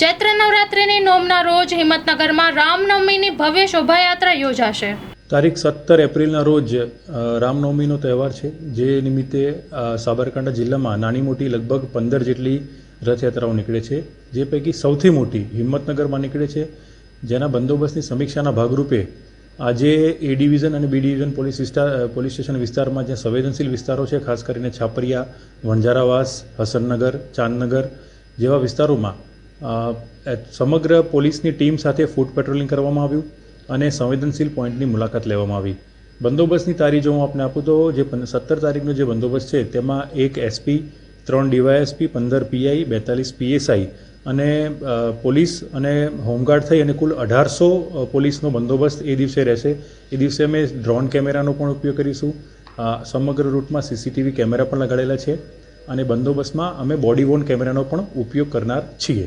ચૈત્ર નવરાત્રિની નોમના રોજ હિંમતનગરમાં રામનવમીની ભવ્ય શોભાયાત્રા યોજાશે. તારીખ સત્તર એપ્રિલના રોજ રામનવમીનો તહેવાર છે, જે નિમિત્તે સાબરકાંઠા જિલ્લામાં નાની મોટી લગભગ પંદર જેટલી રથયાત્રાઓ નીકળે છે, જે પૈકી સૌથી મોટી હિંમતનગરમાં નીકળે છે. જેના બંદોબસ્તની સમીક્ષાના ભાગરૂપે આજે એ ડિવિઝન અને બી ડિવિઝન પોલીસ વિસ્તાર પોલીસ સ્ટેશન વિસ્તારમાં જ્યાં સંવેદનશીલ વિસ્તારો છે, ખાસ કરીને છાપરિયા, વણઝારાવાસ, હસનનગર, ચાંદનગર જેવા વિસ્તારોમાં સમગ્ર પોલીસની ટીમ સાથે ફૂટ પેટ્રોલિંગ કરવામાં આવ્યું અને સંવેદનશીલ પોઈન્ટની મુલાકાત લેવામાં આવી. બંદોબસ્તની તારીખ જો હું આપને આપું તો જે સત્તર તારીખનો જે બંદોબસ્ત છે, તેમાં એક એસપી, ત્રણ ડીવાયએસપી, પંદર પીઆઈ, બેતાલીસ પીએસઆઈ અને પોલીસ અને હોમગાર્ડ થઈ અને કુલ અઢારસો પોલીસનો બંદોબસ્ત એ દિવસે રહેશે. એ દિવસે અમે ડ્રોન કેમેરાનો પણ ઉપયોગ કરીશું. સમગ્ર રૂટમાં સીસીટીવી કેમેરા પણ લગાડેલા છે અને બંદોબસ્તમાં અમે બોડી વોર્ન કેમેરાનો પણ ઉપયોગ કરનાર છીએ.